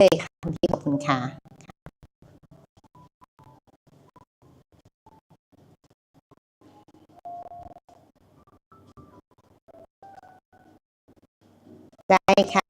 เลยค่ะคุณพี่ขอบคุณค่ะได้ค่ะ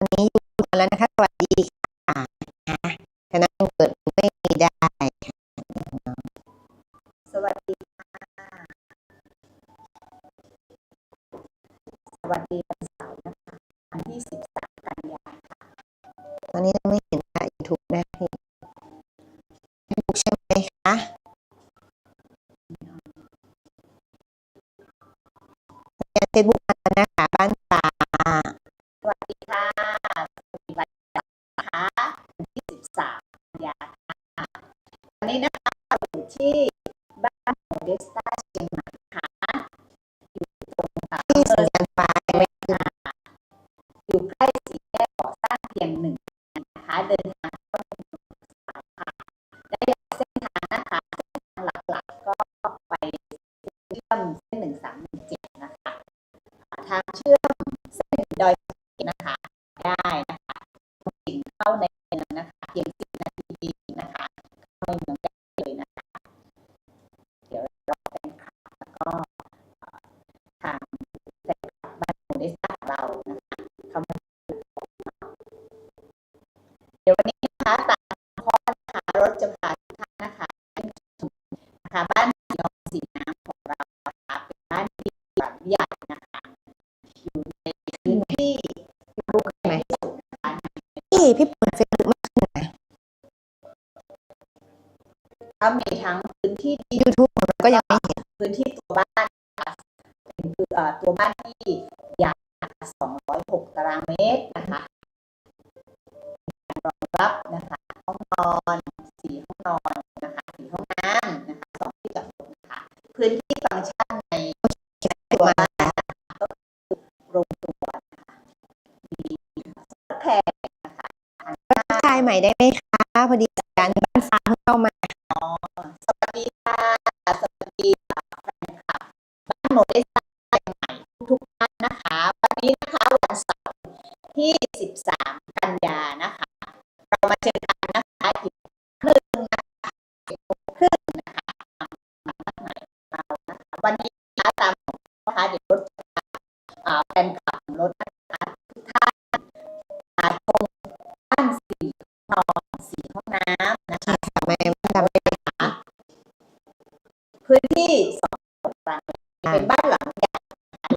วันนี้อยู่ก่อนแล้วนะคะ สวัสดีค่ะนะคะคณะ วั ก็มีทั้งพื้นที่ดินยูทูบของเราก็ยังไม่เห็นพื้นที่ตัวบ้านนะคะเป็นคือเอ่อตัวบ้านที่ใหญ่นะคะ206 ตารางเมตรนะคะรองรับนะคะห้องนอนสี่ห้องนอนนะคะสี่ห้องน้ำนะคะสองที่จอดรถนะคะพื้นที่ฟังก์ชันในตัวบ้านนะคะก็คือโรงครัวนะคะมีสแพรนะคะทางด้านทายใหม่ได้ไหมคะ พอดี วันนี้นะตามของนะคะเดี๋ยวรถอ่าแฟนคลับรถนะคะทุกท่านมาชมบ้านสี่นอนสี่ห้องน้ำนะคะค่ะไม่ไม่ทำไม่ได้พื้นที่สองตารางเป็นบ้านหลังใหญ่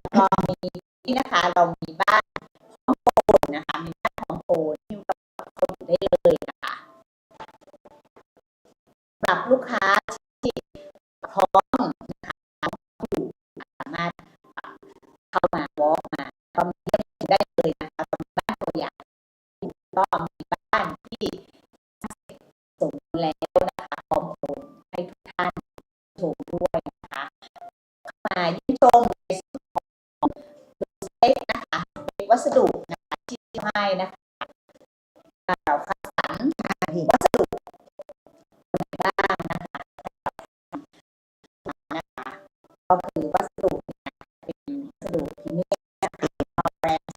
ล้วก็มีนี่นะคะ เรามีบ้านห้องโถงนะคะมีบ้านห้องโถงที่เราเข้าอยู่ได้เลยนะคะสำหรับลูกค้าที่พร้อม วัสดุบ้างนะคะนะคะก็คือวัสดุเป็นวัสดุพรีเมียมนะคะเอาแบรนด์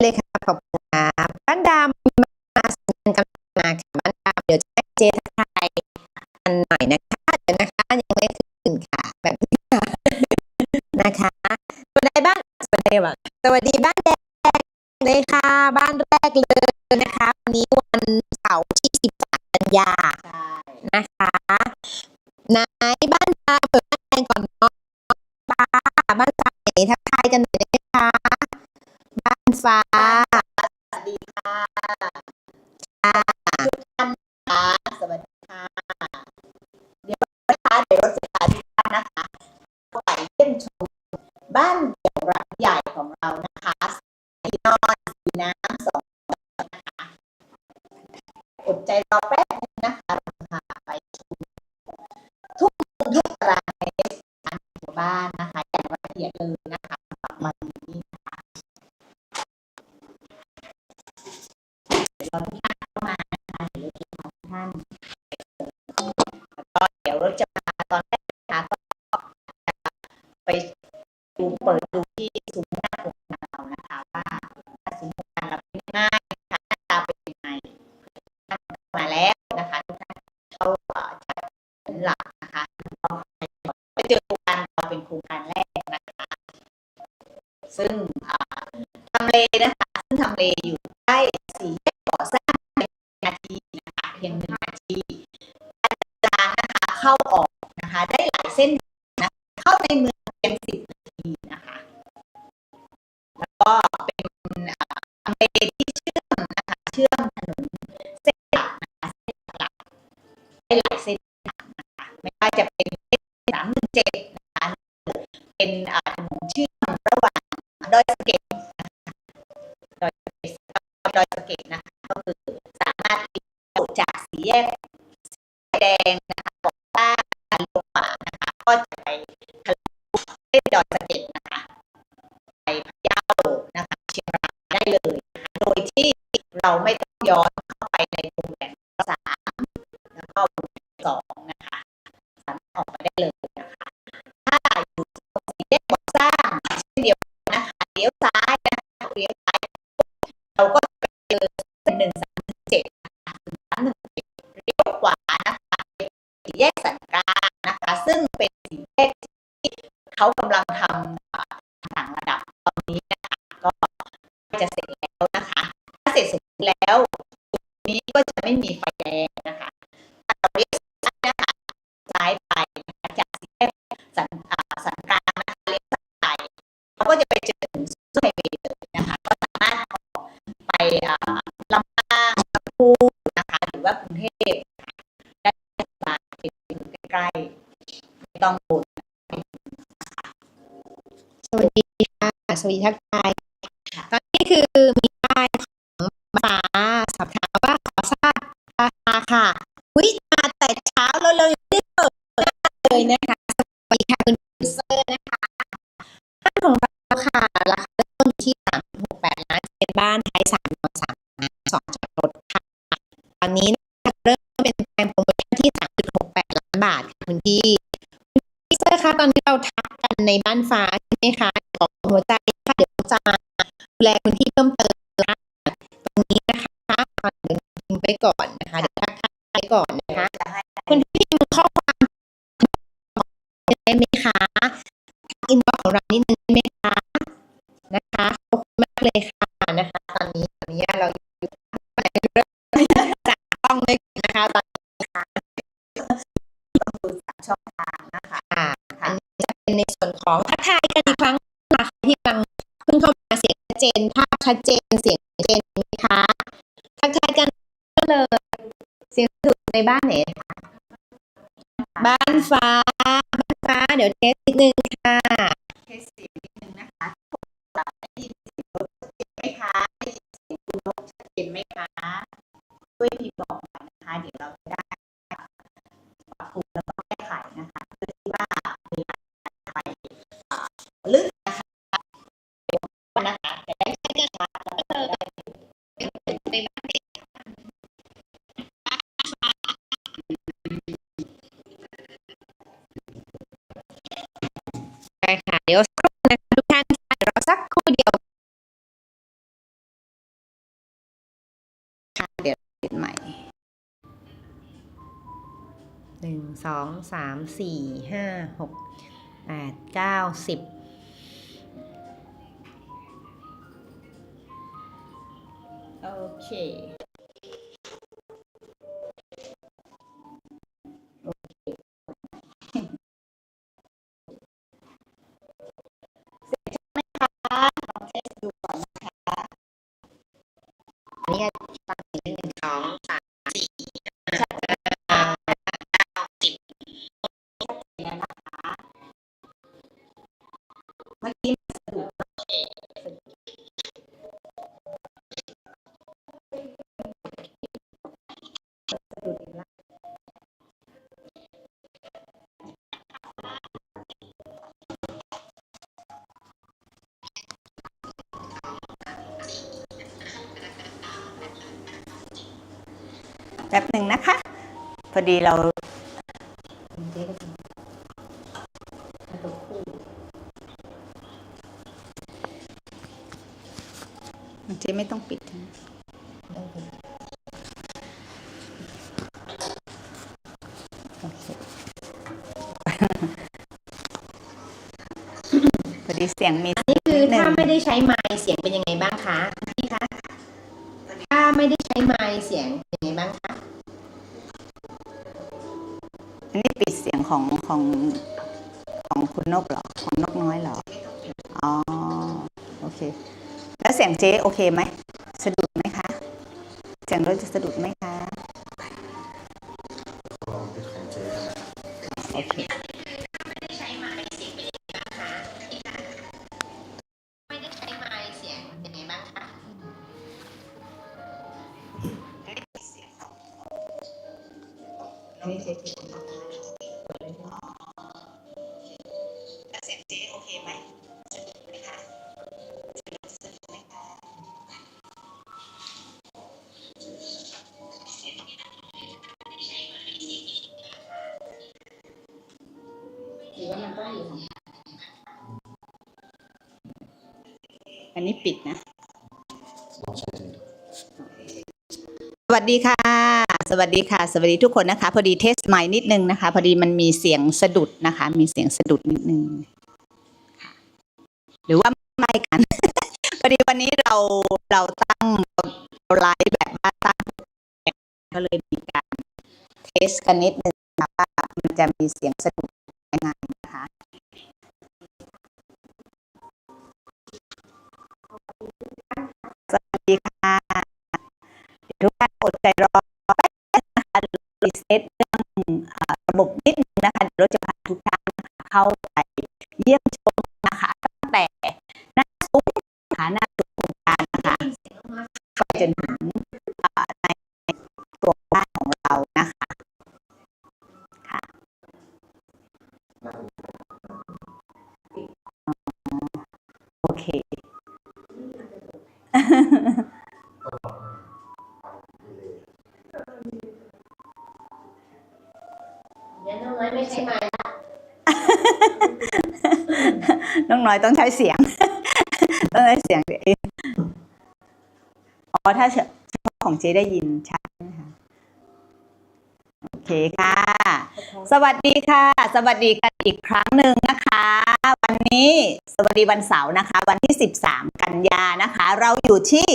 เลยค่ะขอบคุณครับบ้านดำมาสัญญาณกำลังมาค่ะบ้านดำเดี๋ยวจะให้เจทักทายกันหน่อยนะคะเดี๋ยวนะคะยังไม่ขึ้นค่ะแบบนี้ค่ะนะคะสวัสดีบ้านสวัสดีบ้านสวัสดีบ้านแรกเลยค่ะ บ้านแรกเลยนะคะวันนี้ วันเสาร์ที่ 13 กันยาใช่นะคะนายบ้านฟ้าเปิดบ้านแดงก่อนเนาะฟ้าบ้านฟ้าไหนทักทายกันหน่อยได้ไหมคะบ้านฟ้าสวัสดีค่ะค่ะทุกท่านนะคะสวัสดีค่ะ เดี๋ยวนะคะเดี๋ยวราจะพาทุกท่านนะคะไปเยี่ยมชมบ้านเดี่ยวหลังใหญ่ของเรานะคะสีนอนสีน้ ใจเราแป๊บนึงนะคะหาไปทุกคนทุคตารางในสารอยู่บ้านนะคะอย่างละเอียดเลยนะคะกลับมาดูนี่นะคะเดี๋ยวเทุกท่านเข้ามานะคะเดี๋ยวทุกท่านแล้เดี๋ยวเราจะมาตอนแรกนะคะก็ไปดูเปิดดูที่ศูนย์หน้า เข้าในเมืองเพียงสิบนาทีนะคะ แล้วก็เป็นอ่าทำเลที่เชื่อมนะคะเชื่อมถนนเส้นหลักนะคะเส้นหลักได้หลายเส้นทางนะคะไม่ว่าจะเป็นเส้นสามหนึ่งเจ็ดนะคะเป็นอ่าถนนเชื่อมระหว่างดอยสะเก็ด โดยที่เราไม่ต้องย้อนเข้าไปในวงแหวนสามแล้วก็วงแหวนสองนะคะสามออกมาได้เลยนะคะ ถ้าอยู่ตรงสี่แยกก่อสร้างเช่นเดียวกันนะคะเลี้ยวซ้ายนะคะเลี้ยวซ้ายเราก็ไปเจอเส้นหนึ่งสามเจ็ดหนึ่งสามหนึ่งเจ็ดเลี้ยวขวานะคะสี่แยกสันกลางนะคะ ซึ่งเป็นสี่แยกที่เขากำลังทำอ่า รือว่ากรุงเทพได้สบายเป็นอยู่ใกล้ๆไม่ต้องโอนสวัสดีค่ะสวัสดีทักทายค่ะตอนนี้คือมีป้ายของฟ้าสอบถามว่าขอทราบราคาค่ะวิมาแต่เช้าแล้วเรายังไม่ได้เปิดเลยนะคะสวัสดีค่ะคุณโปรดิวเซอร์นะคะบ้านของเราค่ะราคาเริ่มต้นที่สามหกแปดล้านเป็นบ้านไทยสามนอนสามสองจอดรถ บาทค่ะคุณพี่พี่เซอร์คะตอนนี้เราทักกันในบ้านฟ้าใช่ไหมคะของหัวใจค่ะเดี๋ยวจะดูแลพื้นที่เพิ่มเติมตรงนี้นะคะก่อนเดี๋ยวพิมพ์ไปก่อนนะคะเดี๋ยวทักทายไปก่อน ในส่วนของทักทายกันอีกครั้งค่ะที่กำลังเพิ่งเข้ามาเสียงชัดเจนภาพชัดเจนเสียงชัดเจนไหมคะทักทายกันเลยเสียงถูกในบ้านไหนคะบ้านฟ้าบ้านฟ้า เดี๋ยวเทสนิดนึงค่ะเทสเสียงนิดนึงนะคะจะได้ยินเสียงรถชัดเจนไหมคะได้ยินเสียงคุณนกชัดเจนไหมคะช่วยพิ เใหม่หนึ่งสองสามสี่ห้าหกแปดเก้าสิบโอเค แป๊บหนึ่งนะคะ พอดีเราเจ๊ไม่ต้องปิดพอดีเสียงมีอันนี้คือถ้าไม่ได้ใช้ไม้เสียงเป็นยังไงบ้างคะ ของของคุณนกเหรอ ของนกน้อยเหรอ อ๋อ โอเค แล้วเสียงเจ๊โอเคไหม สะดุดไหมคะ เสียงรถจะสะดุดไหมคะ อันต้องอยู่ของอันนี้ปิดนะ สวัสดีค่ะ สวัสดีค่ะ สวัสดีทุกคนนะคะ พอดีเทสไมค์นิดนึงนะคะ พอดีมันมีเสียงสะดุดนะคะ มีเสียงสะดุดนิดนึงค่ะหรือว่าไม่กัน พอดีวันนี้เราเราตั้งเราไลฟ์แบบว่าตั้งก็เลยมีการเทสกันนิดนึงนะว่ามันจะมีเสียงสะดุด เข้าไปเยี่ยมชมนะคะตั้งแต่หน้าซุ้มนะคะหน้าซุ้มโครงการนะคะไปจนถึงในตัวบ้านของเรานะคะค่ะโอเคเดี๋ยวน้องน้อยไม่ใช้ไมละ น้องน้อยต้องใช้เสียง ต้องใช้เสียงเองอ๋อถ้าเฉพาะของเจ๊ได้ยินชัดนะคะโอเคค่ะ สวัสดีค่ะ สวัสดีกันอีกครั้งหนึ่งนะคะ วันนี้สวัสดีวันเสาร์นะคะ วันที่ 13 กันยานะคะ เราอยู่ที่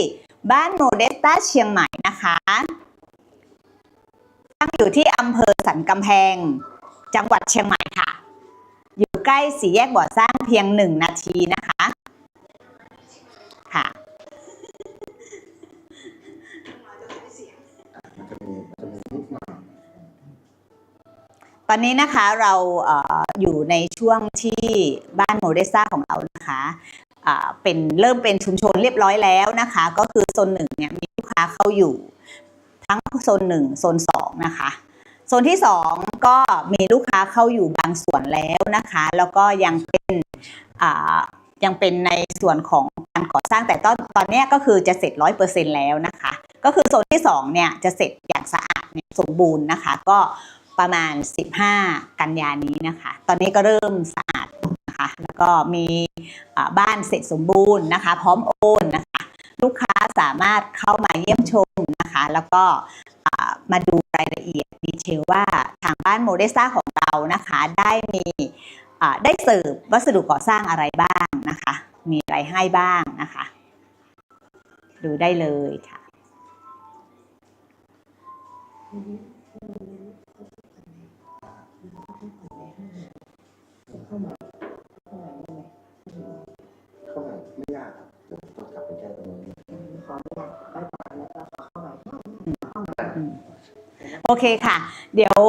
บ้านโมเดสตาเชียงใหม่นะคะตั้งอยู่ที่อำเภอสันกำแพง จังหวัดเชียงใหม่ ใกล้สี่แยกบ่อสร้างเพียงหนึ่งนาทีนะคะค่ะตอนนี้นะคะเราเอออยู่ในช่วงที่บ้านโมเดซ่าของเรานะคะเป็นเริ่มเป็นชุมชนเรียบร้อยแล้วนะคะ ก็คือโซนหนึ่งเนี่ยมีลูกค้าเข้าอยู่ ทั้งโซนหนึ่งโซนสองนะคะ โซนที่สองก็มีลูกค้าเข้าอยู่บางส่วนแล้วนะคะ แล้วก็ยังเป็นยังเป็นในส่วนของการก่อสร้างแต่ตอนตอนนี้ก็คือจะเสร็จร้อยเปอร์เซ็นแล้วนะคะ ก็คือโซนที่สองเนี่ยจะเสร็จอย่างสะอาดสมบูรณ์นะคะ ก็ประมาณ 15 กันยานี้นะคะ ตอนนี้ก็เริ่มสะอาดนะคะแล้วก็มีบ้านเสร็จสมบูรณ์นะคะ พร้อมโอนนะคะ ลูกค้าสามารถเข้ามาเยี่ยมชมนะคะ แล้วก็ มาดูรายละเอียดดีเทลว่าทางบ้านโมเดซ่าของเรานะคะได้มีได้เสิร์ฟวัสดุก่อสร้างอะไรบ้างนะคะ มีอะไรให้บ้างนะคะ ดูได้เลยค่ะเข้ามาไม่ยากครับ โอเคค่ะ เดี๋ยว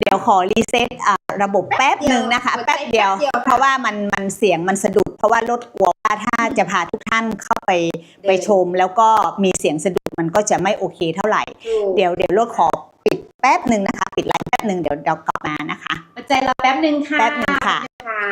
เดี๋ยวขอรีเซ็ตอ่าระบบแป๊บหนึ่งนะคะ แป๊บเดียว เพราะว่ามันมันเสียงมันสะดุด เพราะว่ารถกลัวว่าถ้าจะพาทุกท่านเข้าไปไปชม แล้วก็มีเสียงสะดุดมันก็จะไม่โอเคเท่าไหร่ เดี๋ยวเดี๋ยวรถขอปิดแป๊บหนึ่งนะคะ ปิดไลน์แป๊บหนึ่งเดี๋ยวเดี๋ยวกลับมานะคะปัจจัยเราแป๊บหนึ่งค่ะแป๊บหนึ่งค่ะค่ะ